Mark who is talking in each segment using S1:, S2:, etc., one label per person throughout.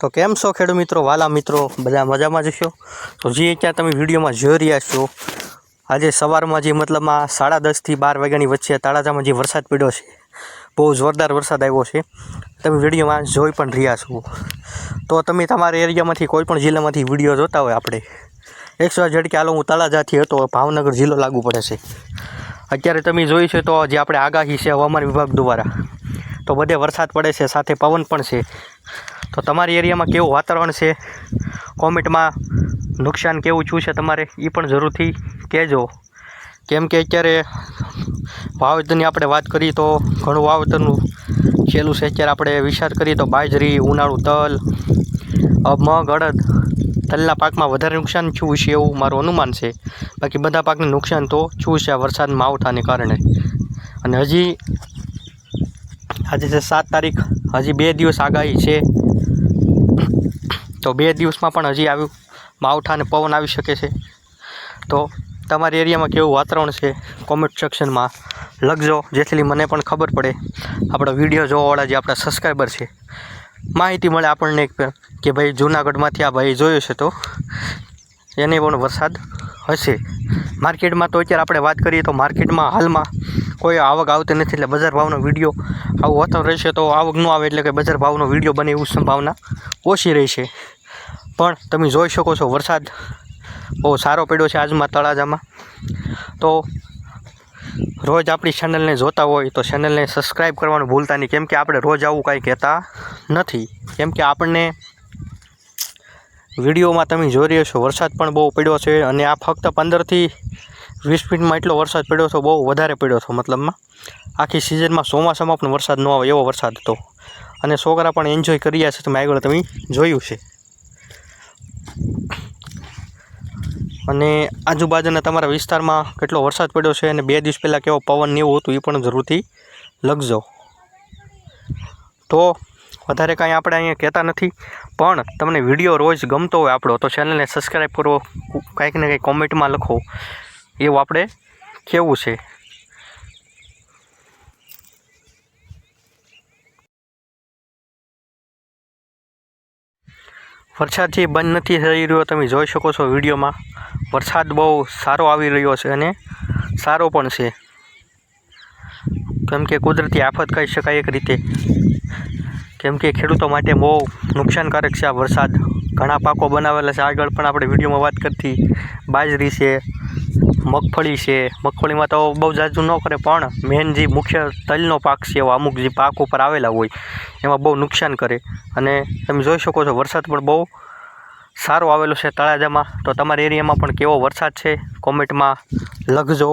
S1: તો કેમ છો ખેડૂત મિત્રો? વાલા મિત્રો, બધા મજામાં જ છો? તો જે ત્યાં તમે વિડીયોમાં જોઈ રહ્યા છો, આજે સવારમાં જે મતલબમાં સાડા દસથી બાર વાગ્યાની વચ્ચે તળાજામાં જે વરસાદ પડ્યો છે, બહુ જોરદાર વરસાદ આવ્યો છે. તમે વિડીયોમાં જોઈ પણ રહ્યા છો. તો તમે તમારા એરિયામાંથી કોઈ પણ જિલ્લામાંથી વીડિયો જોતા હોય આપણે એકસો ઝડકે હાલો હું તળાજાથી હતો, ભાવનગર જિલ્લો લાગુ પડે છે. અત્યારે તમે જોઈ છે તો જે આપણે આગાહી છે હવામાન વિભાગ દ્વારા, તો બધે વરસાદ પડે છે, સાથે પવન પણ છે. તો તમારી એરિયામાં કેવું વાતાવરણ છે? કોમેન્ટમાં નુકસાન કેવું થયું છે તમારે? એ પણ જરૂરથી કહેજો. કેમ કે અત્યારે વાવેતરની આપણે વાત કરીએ તો ઘણું વાવેતરનું છેલ્લું છે. અત્યારે આપણે વિચાર કરીએ તો બાજરી, ઉનાળું તલ મગ, અડદ તલના પાકમાં વધારે નુકસાન થયું છે એવું મારું અનુમાન છે. બાકી બધા પાકને નુકસાન તો થયું છે આ વરસાદમાં માવઠાને કારણે. અને હજી આજે છે સાત તારીખ. હજી બે દિવસ આગાહી છે. તો બે દિવસમાં પણ હજી આવ્યું. માવઠા અને પવન આવી શકે છે. તો તમારી એરિયામાં કેવું વાતાવરણ છે? કોમેન્ટ સેક્શનમાં લખજો, જેથી મને પણ ખબર પડે. આપણા વીડિયો જોવાવાળા જે આપણા સબસ્ક્રાઈબર છે. માહિતી મળે આપણને કે- ભાઈ જૂનાગઢમાંથી આ ભાઈ જોયો છે તો એને પણ વરસાદ હશે. માર્કેટમાં તો અત્યારે આપણે વાત કરીએ તો માર્કેટમાં હાલમાં કોઈ આવક આવતી નથી એટલે બજાર ભાવનો વીડિયો આવું હોતો રહેશે તો આવક ન આવે એટલે કે બજાર ભાવનો વીડિયો બને એવું સંભાવના ઓછી રહેશે. પણ તમે જોઈ શકો છો વરસાદ બહુ સારો પડ્યો છે આજમાં તળાજામાં. તો રોજ આપણી ચેનલને જોતા હોય તો ચેનલને સબસ્ક્રાઈબ કરવાનું ભૂલતા નહીં. કેમ કે આપણે રોજ આવું કાંઈ કહેતા નથી. કેમ કે આપણને વિડીયોમાં તમે જોઈ રહ્યો છો વરસાદ પણ બહુ પડ્યો છે અને આ ફક્ત પંદરથી વીસ મિનિટમાં એટલો વરસાદ પડ્યો હતો બહુ વધારે પડ્યો હતો મતલબમાં. આખી સિઝનમાં ચોમાસામાં પણ વરસાદ ન આવે એવો વરસાદ હતો. અને છોકરા પણ એન્જોય કરી રહ્યા છે, તમે આગળ તમે જોયું છે. અને આજુબાજુના તમારા વિસ્તારમાં કેટલો વરસાદ પડ્યો છે અને બે દિવસ પહેલાં કેવો પવન એવું હતું એ પણ જરૂરથી લખજો. તો વધારે કાંઈ આપણે અહીંયા કહેતા નથી, પણ તમને વીડિયો રોજ ગમતો હોય આપણો, તો ચેનલને સબસ્ક્રાઈબ કરો કાંઈક ને કંઈક કોમેન્ટમાં લખો. એવું આપણે કહેવું છે? વરસાદ જે બંધ નથી થઈ રહ્યો. તમે જોઈ શકો છો વિડીયોમાં. વરસાદ બહુ સારો આવી રહ્યો છે અને સારો પણ છે. કેમ કે કુદરતી આફત કહી શકાય એક રીતે. કેમ કે ખેડૂતો માટે બહુ નુકસાનકારક છે આ વરસાદ. ઘણા પાકો બનાવેલા છે. આગળ પણ આપણે વિડીયોમાં વાત કરતી બાજરી છે મગફળી છે. મગફળીમાં તો બહુ જાજુ ન કરે, પણ મેન જે મુખ્ય તલનો પાક છે એવા અમુક જે પાક ઉપર આવેલા હોય, એમાં બહુ નુકસાન કરે. અને તમે જોઈ શકો છો વરસાદ પણ બહુ સારો આવેલો છે તળાજામાં. તો તમારા એરિયામાં પણ કેવો વરસાદ છે? કોમેન્ટમાં લખજો.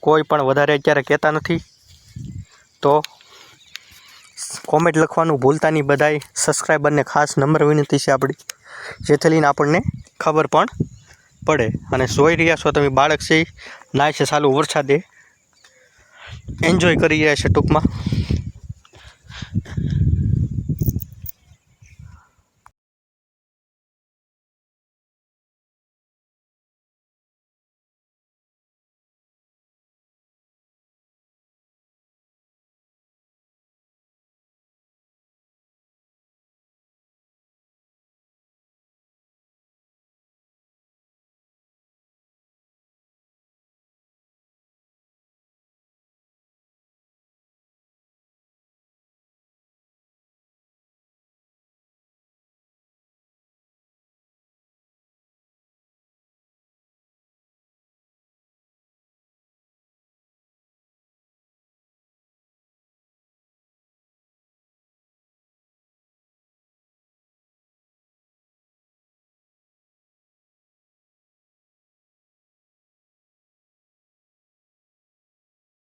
S1: કોઈ પણ વધારે અત્યારે કહેતા નથી. તો કોમેન્ટ લખવાનું ભૂલતા નહીં બધાય. સબસ્ક્રાઈબરને ખાસ નમ્ર વિનંતી છે આપણી. જેથી લઈને આપણને ખબર પણ પડે અને જોઈ રહ્યા છો તમે બાળક છે, નાય છે, સાલું વરસાદે. એન્જોય કરી રહ્યા છે ટૂંકમાં.